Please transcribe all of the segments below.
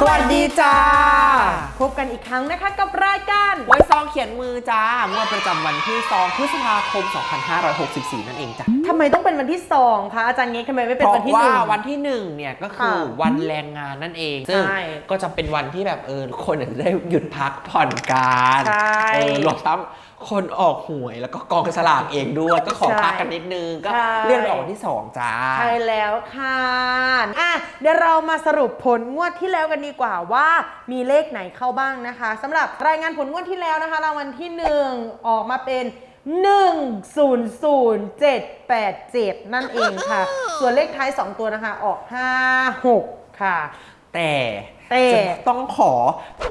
สวัสดีจ้า พบกันอีกครั้งนะคะกับรายการไว้ซองเขียนมือจ้างวดประจำวันที่2พฤษภาคม 2564 นั่นเองจ้ะทำไมต้องเป็นวันที่ 2คะอาจารย์เง็กทำไมไม่เป็นเพราะวันที่ว่าหนึ่งวันที่หนึ่งเนี่ยก็คือค่ะวันแรงงานนั่นเองซึ่งใช่ก็จะเป็นวันที่แบบเออคนเนี่ยจะได้หยุดพักผ่อนการใช่เออรวมทั้ง คนออกหวยแล้วก็กองสลากเองด้วย ก็ขอใช่พักกันนิดนึง ก็ใช่ เลื่อนไปออกวันที่ 2 จ้า ใช่แล้วค่ะอะ เดี๋ยวเรามาสรุปผลงวดที่แล้วกันดีกว่าว่ามีเลขไหนเข้าบ้างนะคะสำหรับรายงานผลงวดที่แล้วนะคะรางวัลที่ 1 ออกมาเป็น 100787 นั่นเองค่ะ ส่วนเลขท้าย 2 ตัวนะคะออก 56 ค่ะ แต่ แต่จะต้องขอ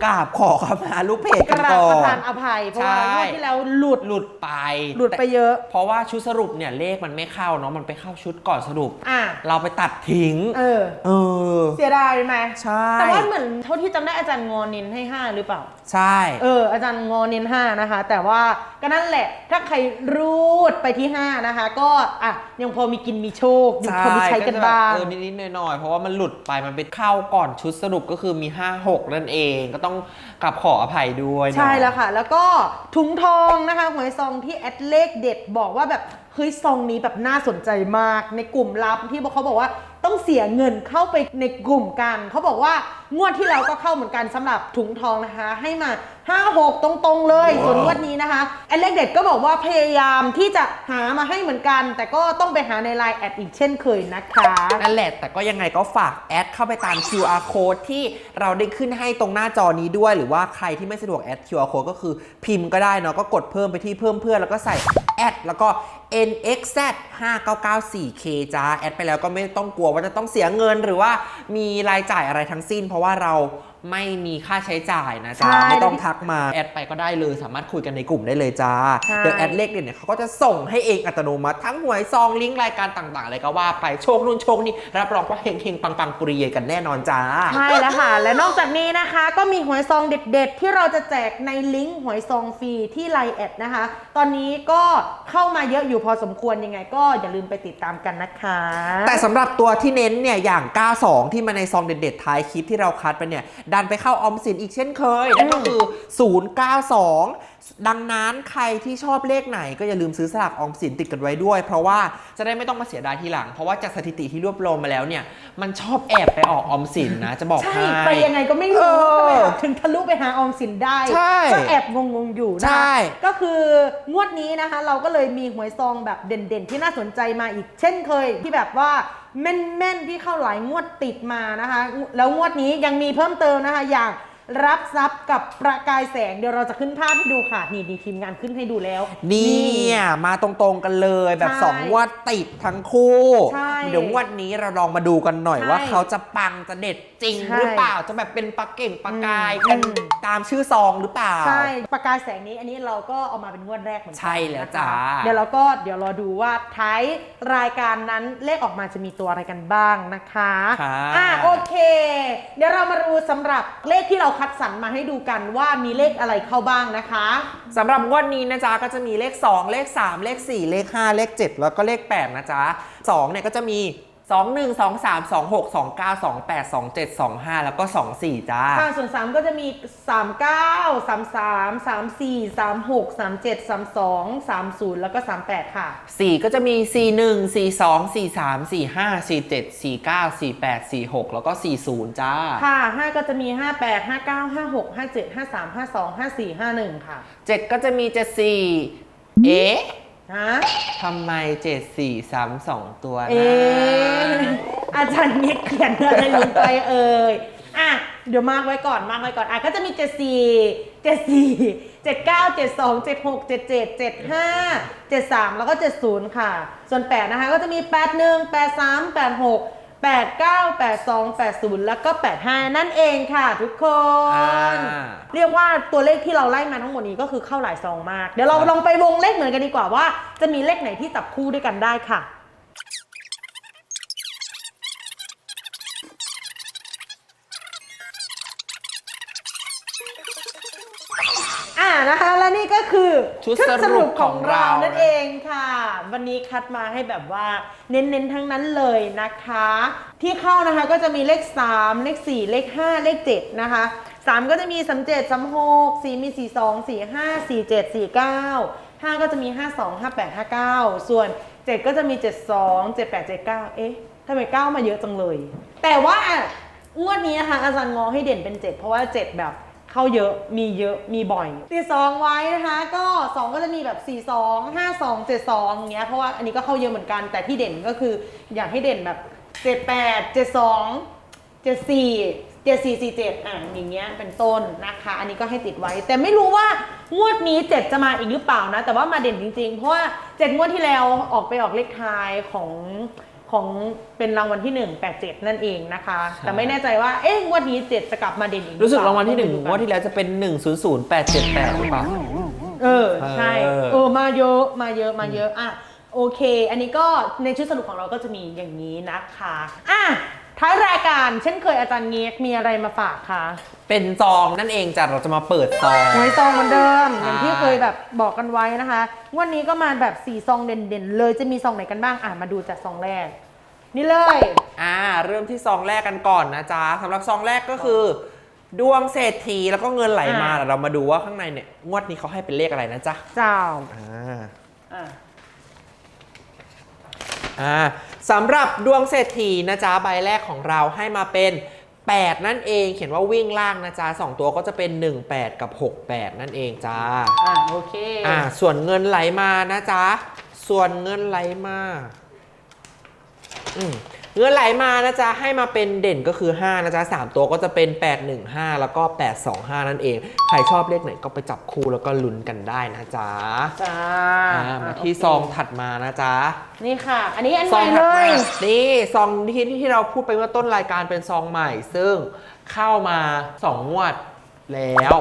กราบขอขมาลูกเพจกกันราบก่อประนทานอภัย เพราะว่างวดที่แล้วหลุด หลุดไปหลุดไปเยอะ เพราะว่าชุดสรุปเนี่ยเลขมันไม่เข้าเนาะมันไปเข้าชุดก่อนสรุป อะ เราไปตัดทิ้ง เออ เออ เสียดายไหมใช่ แต่ว่าเหมือนเท่าที่จำได้อาจารย์งอเน้นให้ 5 หรือเปล่า ใช่ เออ อาจารย์งอเน้น5นะคะ แต่ว่าก็นั่นแหละ ถ้าใครรูดไปที่ 5 นะคะ ก็อะยังพอมีกินมีโชคอยู่พอมีใช้กันบ้าง เออนิดๆหน่อยๆ เพราะว่ามันหลุดไปมันไปเข้าก่อนชุดสรุปก็คือือมี 5 6 นั่นเองก็ต้องกลับขออภัยด้วยเนาะ ใช่แล้วค่ะ แล้วก็ถุงทองนะคะหวยซองที่แอดเลขเด็ดบอกว่าแบบ เฮ้ยซองนี้แบบน่าสนใจมากในกลุ่มลับที่เขาบอกว่าต้องเสียเงินเข้าไปในกลุ่มกัน เขาบอกว่างวดที่แล้วก็เข้าเหมือนกันสำหรับถุงทองนะคะ ให้มา 5 6 ตรงๆเลย ส่วนงวดนี้นะคะแอดเลขเด็ดก็บอกว่าพยายามที่จะหามาให้เหมือนกัน แต่ก็ต้องไปหาในไลน์แอดอีกเช่นเคยนะคะนั่นแหละแต่ก็ยังไงก็ฝากแอดเข้าไปตาม QR code ที่เราได้ขึ้นให้ตรงหน้าจอนี้ด้วย หรือว่าใครที่ไม่สะดวกแอด QR code ก็คือพิมพ์ก็ได้เนาะก็กดเพิ่มไปที่เพิ่มเพื่อนแล้วก็ใส่แอดแล้วก็ NXZ 5994K จ้าแอดไปแล้วก็ไม่ต้องกลัวว่าจะต้องเสียเงินหรือว่ามีรายจ่ายอะไรทั้งสิ้น เพราะว่าเราไม่มีค่าใช้จ่ายนะจ๊ะ ใช่ไม่ต้องทักมา แอดไปก็ได้เลยสามารถคุยกันในกลุ่มได้เลยจ้าใช่ เดี๋ยวแอดเลขเด่นเนี่ยเขาก็จะส่งให้เองอัตโนมัติทั้งหวยซองลิงก์รายการต่างๆอะไรก็ว่าไปโชคนู่นโชคนี่รับรองว่าเฮงๆปังๆปุริเยกันแน่นอนจ้า ใช่แล้วค่ะ และนอกจากนี้นะคะ ก็มีหวยซองเด็ด ๆ ที่เราจะแจกในลิงก์หวยซองฟรีที่ไลน์แอดนะคะ ตอนนี้ก็เข้ามาเยอะอยูู่่พอสมควรยังไงก็อย่าลืมไปติดตามกันนะคะ แต่สำหรับตัวที่เน้นเนี่ยอย่าง 92 ที่มาในซองเด็ดๆท้ายคลิปที่เราคัดไปเนี่ย ดันไปเข้าออมสินอีกเช่นเคยนั่นก็คือ 092 ดังนั้นใครที่ชอบเลขไหนก็อย่าลืมซื้อสลากออมสินติดกันไว้ด้วย เพราะว่าจะได้ไม่ต้องมาเสียดายทีหลัง เพราะว่าจากสถิติที่รวบรวมมาแล้วเนี่ย มันชอบแอบไปออกออมสินนะ จะบอกใช่ ให้ ไปยังไงก็ไม่รู้เออทำไมแบบถึงทะลุไปหาออมสินได้ ใช่ก็แอบงงๆอยู่นะใช่ก็คืองวดนี้นะคะ เราก็เลยมีหวยซองแบบเด่นๆ ที่น่าสนใจมาอีก เช่นเคยที่แบบว่าแม่นๆที่เข้าหลายงวดติดมานะคะ แล้วงวดนี้ยังมีเพิ่มเติมนะคะ อย่าง รับทรัพย์กับประกายแสงเดี๋ยวเราจะขึ้นภาพให้ดูค่ะ นี่นี่ทีมงานขึ้นให้ดูแล้ว เนี่ยมาตรงๆกันเลยแบบใช่สองงวดติดทั้งคู่ ใช่เดี๋ยวงวดนี้เราลองมาดูกันหน่อยใช่ว่าเขาจะปังจะเด็ดจริงใช่หรือเปล่าจะแบบเป็นปลาเก่งปลากายอืม กันอืมตามชื่อซองหรือเปล่า ใช่ประกายแสงนี้อันนี้เราก็เอามาเป็นงวดแรกเหมือนกัใช่แล้วนะคะจ้าเดี๋ยวเราก็เดี๋ยวรอดูว่าท้ายรายการนั้นเลขออกมาจะมีตัวอะไรกันบ้างนะคะค่ะ อ่าโอเค เดี๋ยวเรามาดูสำหรับเลขที่เราคัดสรรมาให้ดูกันว่ามีเลขอะไรเข้าบ้างนะคะ สำหรับงวดนี้นะจ๊ะก็จะมีเลข 2 เลข 3 เลข 4 เลข 5 เลข 7 แล้วก็เลข 8 นะจ๊ะ2เนี่ยก็จะมี 2 1 2 3 2 6 2 9 2 8 2 7 2 5 แล้วก็ 2 4 จ้า ค่ะส่วน3ก็จะมี3 9 3 3 3 4 3 6 3 7 3 2 3 0แล้วก็38ค่ะ 4 ก็จะมี 4 1 4 2 4 3 4 5 4 7 4 9 4 8 4 6 แล้วก็ 40 จ้า ค่ะ5ก็จะมี58 59 56 57 53 52 54 51ค่ะ 7 ก็จะมี 74 เอ๊ะ ฮะ ทำไม74ซ้ำสองตัวนะ เอ๊ะอาจารย์เมียเขียนอะไรลงไปเอ่ย อะ เดี๋ยวมาร์กไว้ก่อน มาร์กไว้ก่อน อะ ก็จะมี 74 74 79 72 76 77 75 73 แล้วก็ 70 ค่ะ ส่วน 8 นะคะ ก็จะมี 81 83 86 89 82 80 แล้วก็ 85 นั่นเองค่ะทุกคน อ่า เรียกว่าตัวเลขที่เราไล่มาทั้งหมดนี้ก็คือเข้าหลายซองมาก เดี๋ยวเราลองไปวงเลขเหมือนกันดีกว่าว่า จะมีเลขไหนที่จับคู่ด้วยกันได้ค่ะอะ นะคะ และนี่ก็คือชุดสรุปของเรานั่นเองค่ะ วันนี้คัดมาให้แบบว่าเน้นๆทั้งนั้นเลยนะคะ ที่เข้านะคะก็จะมีเลข 3 เลข 4 เลข 5 เลข 7 นะคะ 3 ก็จะมี 3 7 3 6 4 มี 4 2 4 5 4 7 4 9 5 ก็จะมี 5 2 5 8 5 9 ส่วน 7 ก็จะมี 7 2 7 8 7 9 เอ๊ะทำไม 9 มาเยอะจังเลย แต่ว่างวดนี้นะคะอาจารย์งอให้เด่นเป็น 7 เพราะว่า 7 แบบ เข้าเยอะมีเยอะมีบ่อยตีสองไว้นะคะ ก็ 2 ก็จะมีแบบ4 2 5 2 7 2อย่างเงี้ยเพราะว่าอันนี้ก็เข้าเยอะเหมือนกันแต่ที่เด่นก็คืออยากให้เด่นแบบ 7 8 7 2เจ็ดสี่เจ็ดสี่สี่เจ็ดอะอย่างเงี้ยเป็นต้นนะคะ อันนี้ก็ให้ติดไว้ แต่ไม่รู้ว่างวดนี้เจ็ดจะมาอีกหรือเปล่านะ แต่ว่ามาเด่นจริงๆ เพราะว่าเจ็ดงวดที่แล้วออกไปออกเลขท้ายของ ของเป็นรางวัลที่หนึ่งแปดเจ็ดนั่นเองนะคะ แต่ไม่แน่ใจว่าเอ๊ะงวดนี้เจ็ดจะกลับมาเด่นอีกหอรู้สึกเปรางวัลที่หนึ่งต้อไปดูงวดที่แล้วจะเป็น 1 0 0 8 7 8หรือเปล่าเออใช่เออเออมาเยอะมาเยอะมาเยอะอะโอเค อันนี้ก็ในชุดสรุปของเราก็จะมีอย่างนี้นะคะอะ ท้ายรายการเช่นเคยอาจารย์เงียกมีอะไรมาฝากคะเป็นซองนั่นเองจ้ะเราจะมาเปิดซอง หวยซองเหมือนเดิมใช่อย่างที่เคยแบบบอกกันไว้นะคะงวันนี้ก็มาแบบ4ซองเด่นๆ เลยจะมีซองไหนกันบ้างอะมาดูจากซองแรก นี่เลย อ่า เริ่มที่ซองแรกกันก่อนนะจ๊ะสำหรับซองแรกก็คือ ดวงเศรษฐีแล้วก็เงินไหลมาเดี๋ยวเรามาดูว่าข้างในเนี่ยงวดนี้เขาให้เป็นเลขอะไรนะจ๊ะเจ้าอ่าอะอ่า สำหรับดวงเศรษฐีนะจ๊ะใบแรกของเราให้มาเป็น 8 นั่นเองเขียนว่าวิ่งล่างนะจ๊ะสองตัวก็จะเป็น 18 กับ 68 นั่นเองจ้าอะโอเคอ่าส่วนเงินไหลมานะจ๊ะส่วนเงินไหลมาอืม เงินไหลมานะจ๊ะให้มาเป็นเด่นก็คือ 5 นะจ๊ะ 3 ตัวก็จะเป็น 815 แล้วก็ 825 นั่นเอง ใครชอบเลขไหนก็ไปจับคู่แล้วก็ลุ้นกันได้นะจ๊ะจ้าอ่ามาที่โเคซองถัดมานะจ๊ะ นี่ค่ะ อันนี้อันซใหอม่งเลถัดมาย นี่ซองที่ที่เราพูดไปเมื่อต้นรายการเป็นซองใหม่ ซึ่งเข้ามา2งวดแล้ว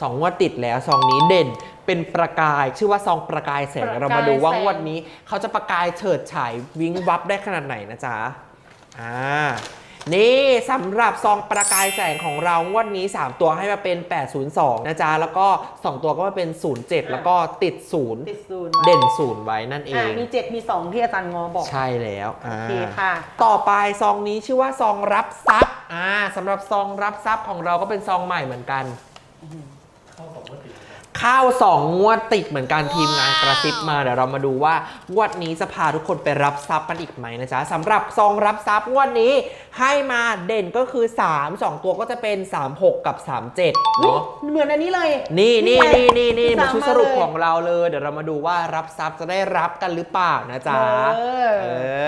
สองงวดติดแล้วซองนี้เด่นเป็นประกาย ชื่อว่าซองประกายแสงประกายเรามาดูว่าแสง งวดนี้ เขาจะประกายเฉิดฉายวิงวับได้ขนาดไหนนะจ๊ะ อ่านี่สำหรับซองประกายแสงของเรางวดนี้ 3 ตัวให้มาเป็น 802 นะจ๊ะ แล้วก็ 2 ตัวก็มาเป็น 07 แล้วก็ติด ติด0 ศูนย์เด่นศูนย์ไว้นั่นเออะง มีเจ็ดมีสองที่อาจารย์งอบอก ใช่แล้วโออ่าเคค่ะ ต่อไปซองนี้ชื่อว่าซองรับทรัพย์อ่าสำหรับซองรับทรัพย์ของเราก็เป็นซองใหม่เหมือนกันเข้าสองงวดติดเหมือนกันทีมงานกระซิบมาเดี๋ยวเรามาดูว่างวดนี้จะพาทุกคนไปรับทรัพย์กันอีกไหมนะจ๊ะสำหรับซองรับทรัพย์งวดนี้ให้มาเด่นก็คือ 3 2 ตัวก็จะเป็น 36 กับ 37เนาะเหมือนอันนี้เลย นี่นี่ไงนี่นี่นี่มาสามชุดสรุปมาเลยของเราเลย เดี๋ยวเรามาดูว่ารับทรัพย์จะได้รับกันหรือเปล่านะจ๊ะเออเอ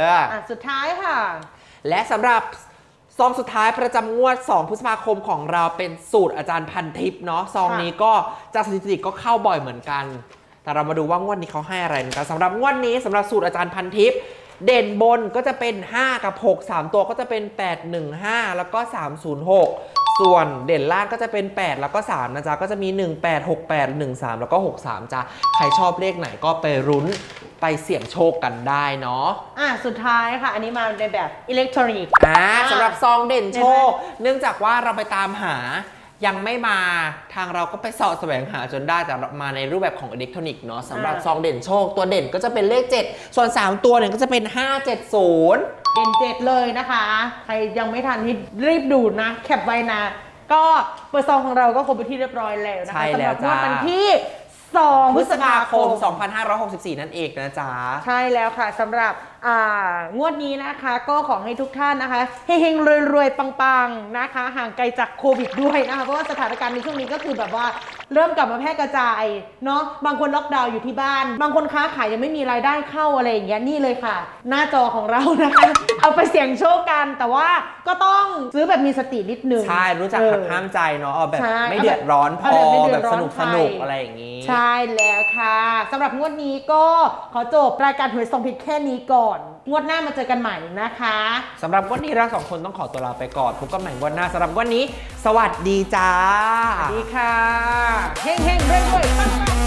ออะสุดท้ายค่ะ และสำหรับ ซองสุดท้ายประจำงวด 2 พฤษภาคมของเราเป็นสูตรอาจารย์พันทิพย์เนาะซองนี้ก็จากสถิติก็เข้าบ่อยเหมือนกัน แต่เรามาดูว่างวดนี้เขาให้อะไรนะครับสำหรับงวดนี้สำหรับสูตรอาจารย์พันทิพย์เด่นบนก็จะเป็น 5 กับ 6 3 ตัวก็จะเป็น 8 1 5 แล้วก็ 306 ส่วนเด่นล่างก็จะเป็น 8 แล้วก็ 3 นะจ๊ะ ก็จะมี 1 8 6 8 1 3 แล้วก็ 6 3 จ้ะ ใครชอบเลขไหนก็ไปรุ้นไปเสี่ยงโชคกันได้เนาะ อะสุดท้ายค่ะ อันนี้มาในแบบอิเล็กทรอนิกส์อ่าสำหรับซองเด่นโชคเห็นไหเนื่องจากว่าเราไปตามหา ยังไม่มาทางเราก็ไปเสาะแสวงหาจนได้แต่มาในรูปแบบของอิเล็กทรอนิกส์เนาะสำหรับอ่าซองเด่นโชคตัวเด่นก็จะเป็นเลข 7 ส่วน 3 ตัวเนี่ยก็จะเป็น 570 เด่นเจ็ดเลยนะคะ ใครยังไม่ทันที่รีบดูนะ แคปไว้นะ ก็เปิดซองของเราก็ครบไปนที่เรียบร้อยแล้วนะคะใช่แล้วสำหรับงวดจ้า วันที่2พพ ฤฤษษภาภาคคมม2564 นั่นเองนะจ๊ะ ใช่แล้วค่ะสำหรับอ่างวดนี้นะคะก็ขอให้ทุกท่านนะคะเฮงๆรวยๆปังๆนะคะ ห่างไกลจากโควิดด้วยนะคะเพราะว่าสถานการณ์ในช่วงนี้ก็คือแบบว่า เริ่มกลับมาแพร่กระจายเนาะบางคนล็อกดาวน์อยู่ที่บ้าน บางคนค้าขายยังไม่มีรายได้เข้าอะไรอย่างเงี้ยนี่เลยค่ะ หน้าจอของเรานะคะ เอาไปเสี่ยงโชคกัน แต่ว่าก็ต้องซื้อแบบมีสตินิดนึง ใช่รู้จักเออหักห้ามใจเนาะเอาแบบใช่ไม่เดือดร้อนพเอาอแบบไม่เดืแบอดบร้สอนนุกใครสนุกอะไรอย่างนี้ ใช่แล้วค่ะสำหรับงวดนี้ก็ขอจบรายการหวยส่งผิดแค่นี้ก่อน งวดหน้ามาเจอกันใหม่นะคะ สำหรับวันนี้เราสองคนต้องขอตัวลาไปก่อนพบกันใหม่วันหน้าสำหรับวันนี้ สวัสดีจ้า สวัสดีค่ะ เฮ้งเฮ้งๆรวยๆ